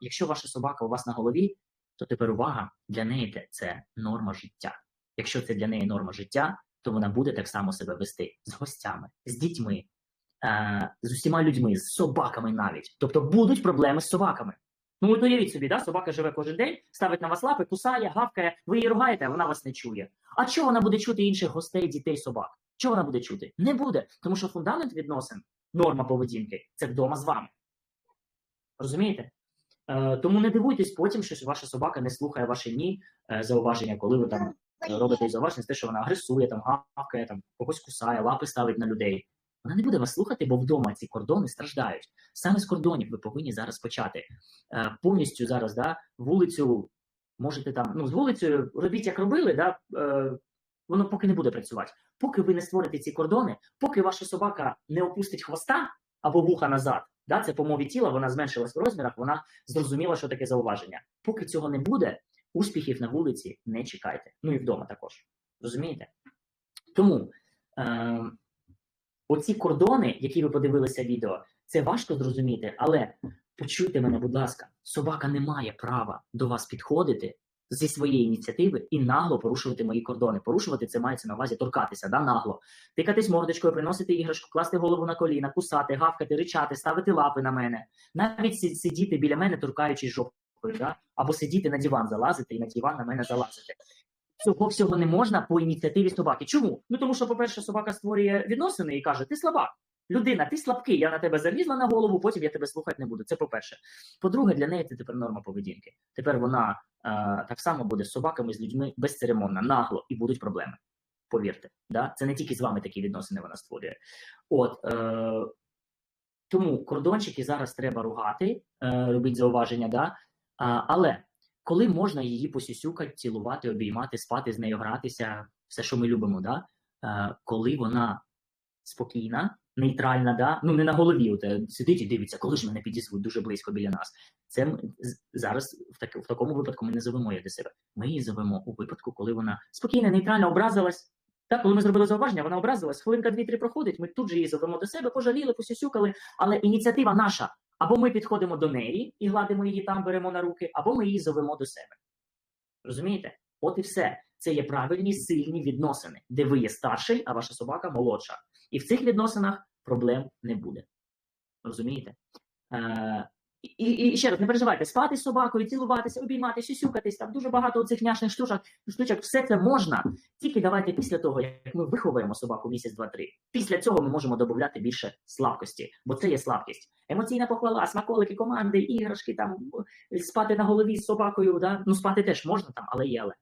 Якщо ваша собака у вас на голові, то тепер увага для неї це норма життя. Якщо це для неї норма життя, то вона буде так само себе вести з гостями, з дітьми, е, з усіма людьми, з собаками навіть. Тобто будуть проблеми з собаками. Ну, от уявіть собі, да? собака живе кожен день, ставить на вас лапи, кусає, гавкає, ви її ругаєте, а вона вас не чує. А чого вона буде чути інших гостей, дітей, собак? Чого вона буде чути? Не буде, тому що фундамент відносин, норма поведінки це вдома з вами. Розумієте? Е, тому не дивуйтесь потім, що ваша собака не слухає ваші ні е, зауваження, коли ви там робите їй зауваження, те, що вона агресує, там гавкає, там когось кусає, лапи ставить на людей. Вона не буде вас слухати, бо вдома ці кордони страждають. Саме з кордонів ви повинні зараз почати. Е, повністю зараз, да, вулицю можете там, ну, з вулицею робіть, як робили, да, воно поки не буде працювати. Поки ви не створите ці кордони, поки ваша собака не опустить хвоста або вуха назад, да, це по мові тіла, вона зменшилась в розмірах, вона зрозуміла, що таке зауваження. Поки цього не буде, успіхів на вулиці не чекайте. Ну і вдома також. Розумієте? Тому е, оці кордони, які ви подивилися відео, це важко зрозуміти, але почуйте мене, будь ласка, собака не має права до вас підходити зі своєї ініціативи і нагло порушувати мої кордони. Порушувати це мається на увазі торкатися, да, нагло. Тикатись мордочкою, приносити іграшку, класти голову на коліна, кусати, гавкати, ричати, ставити лапи на мене, навіть сидіти біля мене, торкаючись жопою, да? або сидіти на диван, залазити і на диван на мене залазити. Цього всього не можна по ініціативі собаки. Чому? Ну тому що, по-перше, собака створює відносини і каже: ти слабак. Людина, ти слабкий, я на тебе залізла на голову, потім я тебе слухати не буду. Це по-перше. По-друге, для неї це тепер норма поведінки. Тепер вона е, так само буде з собаками, з людьми безцеремонна, нагло, і будуть проблеми. Повірте, да? це не тільки з вами такі відносини вона створює. От е, тому кордончики зараз треба ругати, е, робити зауваження, да? а, але коли можна її посюсюкати, цілувати, обіймати, спати з нею, гратися, все, що ми любимо, да? е, коли вона спокійна, нейтральна, да? ну не на голові от, е, сидить і дивиться, коли ж мене підізвуть дуже близько біля нас. Це зараз в, так, в такому випадку ми не зовемо її до себе. Ми її зовемо у випадку, коли вона спокійна, нейтрально образилась. Так, коли ми зробили зауваження, вона образилась, хвилинка дві-три проходить, ми тут же її зовемо до себе, пожаліли, посюсюкали, але ініціатива наша. Або ми підходимо до неї і гладимо її там, беремо на руки, або ми її зовемо до себе. Розумієте? От і все. Це є правильні сильні відносини, де ви є старший, а ваша собака молодша. І в цих відносинах проблем не буде. Розумієте? Е, і, і, ще раз не переживайте, спати з собакою, цілуватися, обійматися, сюсюкатись, там дуже багато цих няшних штучок, штучок, все це можна. Тільки давайте після того, як ми виховуємо собаку місяць, два-три. Після цього ми можемо додати більше слабкості, бо це є слабкість. Емоційна похвала, смаколики, команди, іграшки, там спати на голові з собакою. Да? Ну спати теж можна там, але є але.